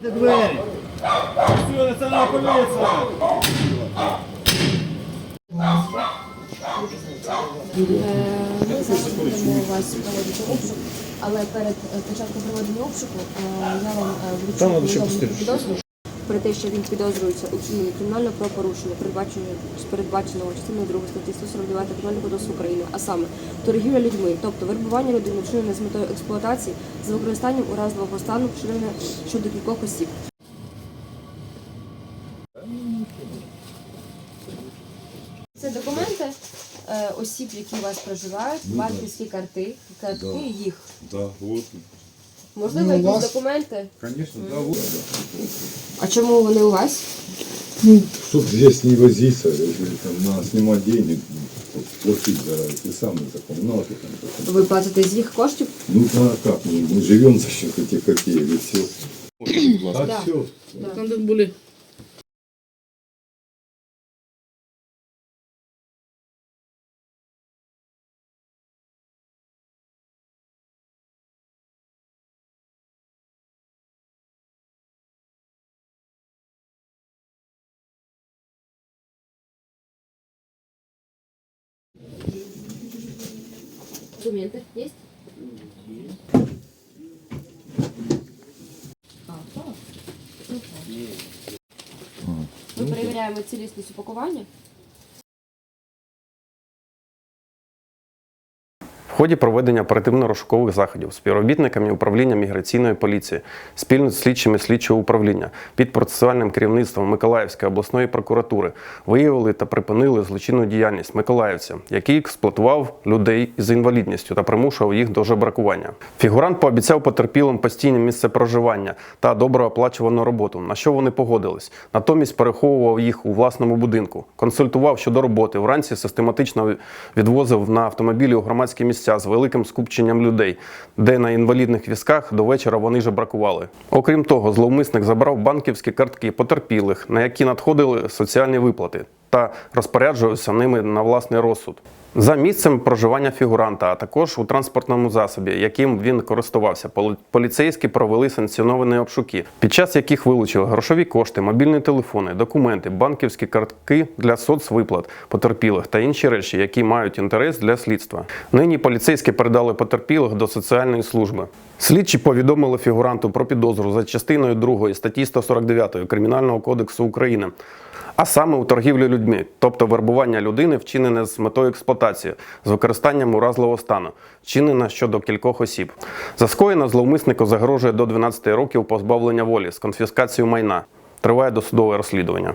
Двері! Національна поліція! Ми зараз будемо вас проводити обшук, але перед е, початком проведення обшуку е, я вам е, вручу підозру про те, що він підозрюється у вчиненні кримінального правопорушення, передбаченого передбаченого частиною 2 статті 149 Кримінального кодексу України, а саме торгівля людьми, тобто вербування людини, вчинене з метою експлуатації з використанням уразливого стану, вчинене щодо кількох осіб. Це документи е, осіб, які у вас проживають, банківські карти, картки їх. Да, вот, Можливо, якісь документи. конечно, да, вот. А чому вони у вас? Чтоб здесь не возиться, если там надо снимать денег, ну, платить за эти самые за коммуналки. Там, за- Ви платите з їх коштів? Ну ну, а как, мы, мы живем за счет этих копеек и все. А Да. все. Там тут були. Документи Есть. А, так. Ми перевіряємо цілісність упакування. Ході проведення оперативно-розшукових заходів співробітниками управління міграційної поліції спільно з слідчими слідчого управління під процесуальним керівництвом Миколаївської обласної прокуратури виявили та припинили злочинну діяльність миколаївця, який експлуатував людей з інвалідністю та примушував їх до жебракування. Фігурант пообіцяв потерпілим постійне місце проживання та добре оплачувану роботу, на що вони погодились. Натомість переховував їх у власному будинку, консультував щодо роботи. Вранці систематично відвозив на автомобілі у громадські місця з великим скупченням людей, де на інвалідних візках до вечора вони же бракували. Окрім того, зловмисник забрав банківські картки потерпілих, на які надходили соціальні виплати, та розпоряджувався ними на власний розсуд. За місцем проживання фігуранта, а також у транспортному засобі, яким він користувався, поліцейські провели санкціоновані обшуки, під час яких вилучили грошові кошти, мобільні телефони, документи, банківські картки для соцвиплат потерпілих та інші речі, які мають інтерес для слідства. Нині поліцейські передали потерпілих до соціальної служби. Слідчі повідомили фігуранту про підозру за частиною 2 статті 149 Кримінального кодексу України а саме у торгівлі людьми, тобто вербування людини, вчинене з метою експлуатації з використанням уразливого стану, вчинене щодо кількох осіб. За скоєна зловмиснику загрожує до 12 років позбавлення волі з конфіскацією майна. Триває досудове розслідування.